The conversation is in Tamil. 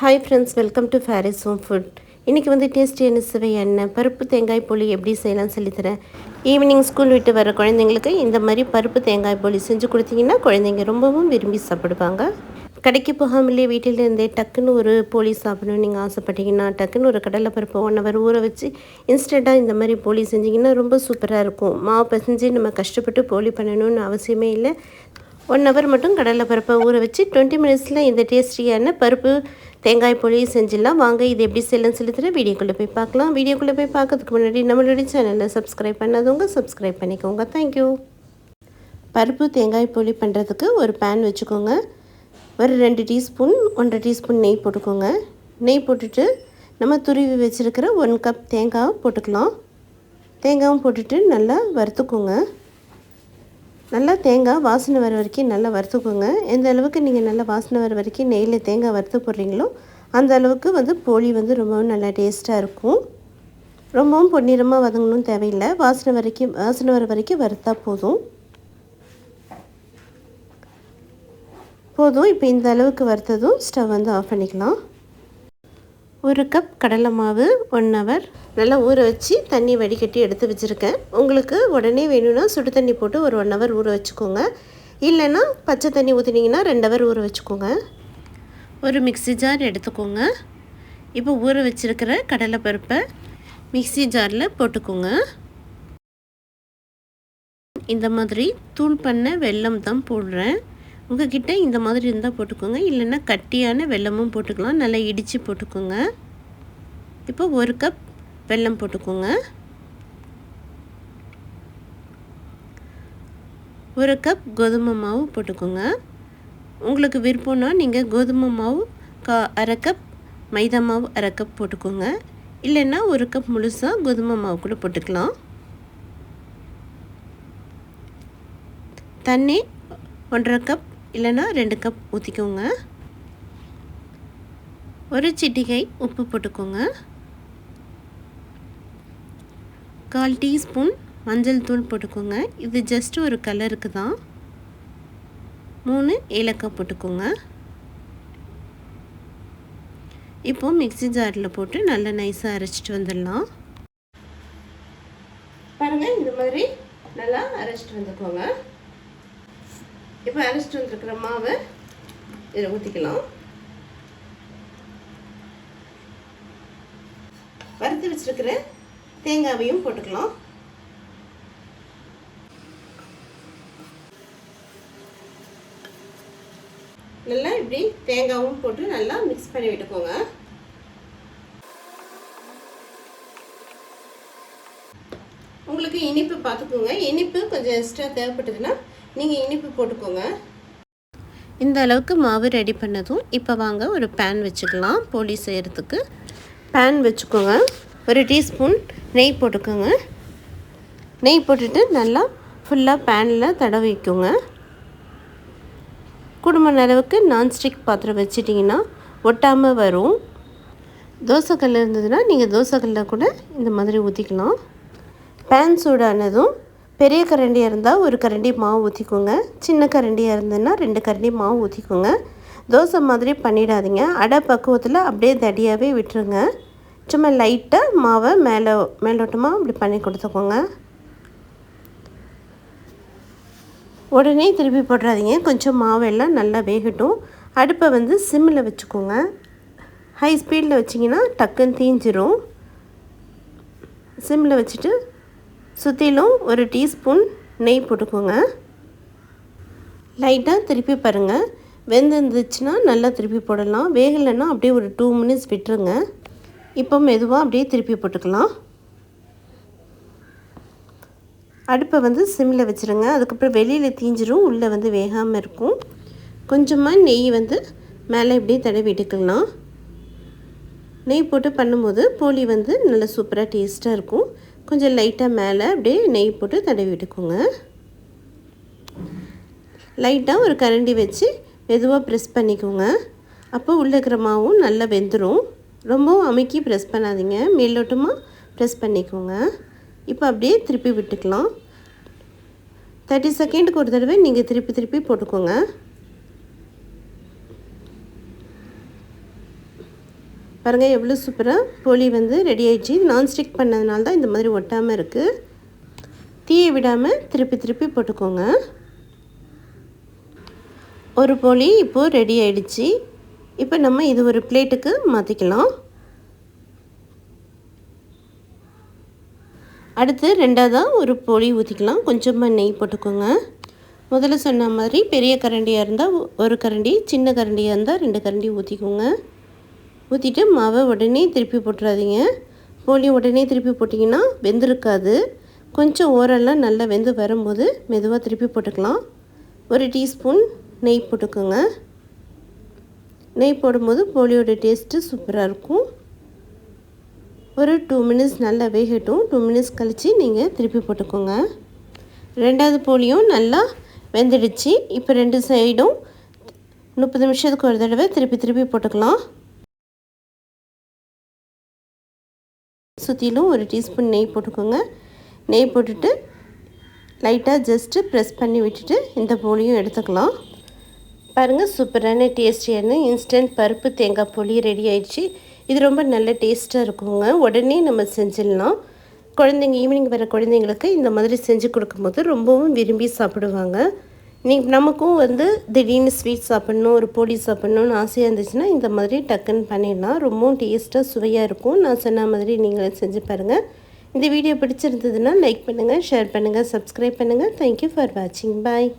Hi friends welcome to Fairy's home food இன்றைக்கி வந்து டேஸ்டியான சுவை என்ன பருப்பு தேங்காய் புளி எப்படி செய்யலாம்னு சொல்லித்தரேன் ஈவினிங் ஸ்கூல் விட்டு வர குழந்தைங்களுக்கு இந்த மாதிரி பருப்பு தேங்காய் புளி செஞ்சு கொடுத்தீங்கன்னா குழந்தைங்க ரொம்பவும் விரும்பி சாப்பிடுவாங்க. கடைக்கு போகாமலே வீட்டில் இருந்தே டக்குன்னு ஒரு போலி சாப்பிடணும்னு நீங்கள் ஆசைப்பட்டீங்கன்னா டக்குன்னு ஒரு கடலைப்பருப்பு ஒன் ஹவர் ஊற வச்சு இன்ஸ்டண்ட்டாக இந்த மாதிரி போலி செஞ்சிங்கன்னா ரொம்ப சூப்பராக இருக்கும். மாவு பிசைஞ்சு நம்ம கஷ்டப்பட்டு போலி பண்ணணும்னு அவசியமே இல்லை. ஒன் ஹவர் மட்டும் கடலைப்பருப்பை ஊற வச்சு டுவெண்ட்டி மினிட்ஸில் இந்த டேஸ்டியான பருப்பு தேங்காய் பொழி செஞ்சிடலாம். வாங்க இது எப்படி செய்யலாம்னு சொல்லி வீடியோக்குள்ளே போய் பார்க்கலாம். வீடியோக்குள்ளே போய் பார்க்கறதுக்கு முன்னாடி நம்மளுடைய சேனலை சப்ஸ்கிரைப் பண்ணாதவங்க சப்ஸ்கிரைப் பண்ணிக்கோங்க. தேங்க்யூ பருப்பு தேங்காய் பொழி பண்ணுறதுக்கு ஒரு பேன் வச்சுக்கோங்க. ஒரு ரெண்டு டீஸ்பூன் ஒன்றரை டீஸ்பூன் நெய் போட்டுக்கோங்க. நெய் போட்டுட்டு நம்ம துருவி வச்சுருக்கிற ஒன் கப் தேங்காய் போட்டுக்கலாம். தேங்காயும் போட்டுட்டு நல்லா வறுத்துக்கோங்க. நல்லா தேங்காய் வாசனை வர வரைக்கும் நல்லா வறுத்துக்கோங்க. எந்த அளவுக்கு நீங்கள் நல்லா வாசனை வர வரைக்கும் நெய்யில் தேங்காய் வறுத்து போடுறீங்களோ அந்த அளவுக்கு வந்து போலி வந்து ரொம்பவும் நல்லா டேஸ்ட்டாக இருக்கும். ரொம்பவும் பொன்னிறமாக வதங்கணும் தேவையில்லை. வாசனை வரைக்கும் வாசனை வர வரைக்கும் வறுத்தா போதும். போதும். இப்போ இந்த அளவுக்கு வறுத்ததும் ஸ்டவ் வந்து ஆஃப் பண்ணிக்கலாம். ஒரு கப் கடலை மாவு ஒன் ஹவர் நல்லா ஊற வச்சு தண்ணி வடிகட்டி எடுத்து வச்சுருக்கேன். உங்களுக்கு உடனே வேணும்னா சுடு தண்ணி போட்டு ஒரு ஒன் ஹவர் ஊற வச்சுக்கோங்க. இல்லைன்னா பச்சை தண்ணி ஊற்றினீங்கன்னா ரெண்டு ஹவர் ஊற வச்சுக்கோங்க. ஒரு மிக்சி ஜார் எடுத்துக்கோங்க. இப்போ ஊற வச்சுருக்கிற கடலைப்பருப்பை மிக்சி ஜாரில் போட்டுக்கோங்க. இந்த மாதிரி தூள் பண்ண வெல்லம் தான் போடுறேன். உங்ககிட்ட இந்த மாதிரி இருந்தால் போட்டுக்கோங்க. இல்லைன்னா கட்டியான வெல்லமும் போட்டுக்கலாம். நல்லா இடித்து போட்டுக்கோங்க. இப்போ ஒரு கப் வெல்லம் போட்டுக்கோங்க. ஒரு கப் கோதுமை மாவு போட்டுக்கோங்க. உங்களுக்கு விருப்பம்னா நீங்கள் கோதுமை மாவு கா அரை கப் மைதா மாவு அரை கப் போட்டுக்கோங்க. இல்லைன்னா ஒரு கப் முழுசாக கோதுமை மாவு கூட போட்டுக்கலாம். தண்ணி ஒன்றரை கப் இல்லைன்னா ரெண்டு கப் ஊற்றிக்கோங்க ஒரு சிட்டிகை உப்பு போட்டுக்கோங்க. கால் டீஸ்பூன் மஞ்சள் தூள் போட்டுக்கோங்க. இது ஜஸ்ட் ஒரு கலருக்கு தான் மூணு ஏலக்காய் போட்டுக்கோங்க. இப்போது மிக்சி ஜாரில் போட்டு நல்லா நைஸாக அரைச்சிட்டு வந்துடலாம். பாருங்கள் இந்த மாதிரி நல்லா அரைச்சிட்டு வந்துக்கோங்க. இப்போ அரைச்சிட்டு வந்துருக்கிற மாவை இதில் ஊற்றிக்கலாம் வறுத்து வச்சுருக்கிற தேங்காவையும் போட்டுக்கலாம். நல்லா இப்படி தேங்காவும் போட்டு நல்லா மிக்ஸ் பண்ணி விட்டுக்கோங்க உங்களுக்கு இனிப்பு பார்த்துக்கோங்க இனிப்பு கொஞ்சம் எக்ஸ்ட்ரா தேவைப்பட்டதுன்னா நீங்கள் இனிப்பு போட்டுக்கோங்க. இந்த அளவுக்கு மாவு ரெடி பண்ணதும் இப்போ வாங்க ஒரு பேன் வச்சுக்கலாம். போலி செய்கிறதுக்கு பேன் வச்சுக்கோங்க. ஒரு டீஸ்பூன் நெய் போட்டுக்கோங்க. நெய் போட்டுட்டு நல்லா ஃபுல்லாக பேனில் தடவிக்கோங்க குடும்ப அளவுக்கு நான்ஸ்டிக் பாத்திரம் வச்சிட்டிங்கன்னா ஒட்டாமல் வரும். தோசைக்கல் இருந்ததுன்னா நீங்கள் தோசைக்கல்லில் கூட இந்த மாதிரி ஊற்றிக்கலாம் பேன் சூடானதும் பெரிய கரண்டியாக இருந்தால் ஒரு கரண்டி மாவு ஊற்றிக்கோங்க சின்ன கரண்டியாக இருந்ததுன்னா ரெண்டு கரண்டி மாவு ஊற்றிக்கோங்க தோசை மாதிரி பண்ணிடாதீங்க. அடை பக்குவத்தில் அப்படியே தடியாகவே விட்டுருங்க. சும்மா லைட்டாக மாவை மேலே மேலோட்டமாக அப்படி பண்ணி கொடுத்துக்கோங்க. உடனே திருப்பி போட்டுறாதீங்க. கொஞ்சம் மாவெல்லாம் நல்லா வேகட்டும். அடுப்பை வந்து சிம்மில் வச்சுக்கோங்க. ஹை ஸ்பீடில் வச்சிங்கன்னா டக்குன்னு தீஞ்சிரும். சிம்மில் வச்சுட்டு சுற்றிலும் ஒரு டீஸ்பூன் நெய் போட்டுக்கோங்க. லைட்டாக திருப்பி பாருங்கள் வெந்திருந்துச்சுன்னா நல்லா திருப்பி போடலாம். வேகலைன்னா அப்படியே ஒரு டூ மினிட்ஸ் விட்டுருங்க. இப்போ மெதுவாக அப்படியே திருப்பி போட்டுக்கலாம். அடுப்பை வந்து சிம்மில் வச்சுருங்க. அதுக்கப்புறம் வெளியில் தீஞ்சிரும். உள்ளே வந்து வேகாமல் இருக்கும். கொஞ்சமாக நெய் வந்து மேலே இப்படியே தடவி எடுக்கலாம். நெய் போட்டு பண்ணும்போது போலி வந்து நல்லா சூப்பராக டேஸ்ட்டாக இருக்கும். கொஞ்சம் லைட்டாக மேலே அப்படியே நெய் போட்டு தடவி விட்டுக்கோங்க. லைட்டாக ஒரு கரண்டி வச்சு மெதுவாக ப்ரெஸ் பண்ணிக்கோங்க. அப்போ உள்ளே இருக்கிற மாவும் நல்லா வெந்துடும் ரொம்பவும் அமைக்கி ப்ரெஸ் பண்ணாதீங்க. மேலோட்டமாக ப்ரெஸ் பண்ணிக்கோங்க. இப்போ அப்படியே திருப்பி விட்டுக்கலாம். தேர்ட்டி செகண்டுக்கு ஒரு தடவை நீங்கள் திருப்பி திருப்பி போட்டுக்கோங்க. பாருங்கள் எவ்வளோ சூப்பராக போலி வந்து ரெடி ஆயிடுச்சு. நான்ஸ்டிக் பண்ணதுனால தான் இந்த மாதிரி ஒட்டாமல் இருக்குது தீயை விடாமல் திருப்பி திருப்பி போட்டுக்கோங்க. ஒரு போலி இப்போது ரெடி ஆயிடுச்சு. இப்போ நம்ம இது ஒரு பிளேட்டுக்கு மாற்றிக்கலாம் அடுத்து ரெண்டாவதாக ஒரு பொடி ஊற்றிக்கலாம் கொஞ்சமாக நெய் போட்டுக்கோங்க. முதல்ல சொன்ன மாதிரி பெரிய கரண்டியாக இருந்தால் ஒரு கரண்டி சின்ன கரண்டியாக இருந்தால் ரெண்டு கரண்டி ஊற்றிக்கோங்க ஊற்றிட்டு மாவை உடனே திருப்பி போட்டுறாதீங்க. போலி உடனே திருப்பி போட்டிங்கன்னா வெந்திருக்காது. கொஞ்சம் ஓரெல்லாம் நல்லா வெந்து வரும்போது மெதுவாக திருப்பி போட்டுக்கலாம். ஒரு டீஸ்பூன் நெய் போட்டுக்கோங்க. நெய் போடும்போது போலியோட டேஸ்ட்டு சூப்பராக இருக்கும். ஒரு டூ மினிட்ஸ் நல்லா வேகட்டும். டூ மினிட்ஸ் கழித்து நீங்கள் திருப்பி போட்டுக்கோங்க. ரெண்டாவது போலியும் நல்லா வெந்துடுச்சு. இப்போ ரெண்டு சைடும் முப்பது நிமிஷத்துக்கு ஒரு தடவை திருப்பி திருப்பி போட்டுக்கலாம். சுற்றிலும் ஒரு டீஸ்பூன் நெய் போட்டுக்கோங்க. நெய் போட்டுட்டு லைட்டாக ஜஸ்ட்டு ப்ரெஸ் பண்ணி விட்டுட்டு இந்த போலியும் எடுத்துக்கலாம். பாருங்கள் சூப்பரான டேஸ்டியான இன்ஸ்டன்ட் பருப்பு தேங்காய் பொலி ரெடி ஆயிடுச்சு. இது ரொம்ப நல்ல டேஸ்ட்டாக இருக்குங்க. உடனே நம்ம செஞ்சிடலாம். குழந்தைங்க ஈவினிங் வர குழந்தைங்களுக்கு இந்த மாதிரி செஞ்சு கொடுக்கும்போது ரொம்பவும் விரும்பி சாப்பிடுவாங்க. நீ நமக்கும் வந்து திடீர்னு ஸ்வீட் சாப்பிட்ணும் ஒரு பொடி சாப்பிட்ணுன்னு ஆசையாக இருந்துச்சுன்னா இந்த மாதிரி டக்குன்னு பண்ணிடலாம். ரொம்பவும் டேஸ்ட்டாக சுவையாக இருக்கும். நான் சொன்ன மாதிரி நீங்களே செஞ்சு பாருங்கள் இந்த வீடியோ பிடிச்சிருந்ததுன்னா லைக் பண்ணுங்கள் ஷேர் பண்ணுங்கள் சப்ஸ்கிரைப் பண்ணுங்கள் தேங்க்யூ ஃபார் வாட்சிங் பாய்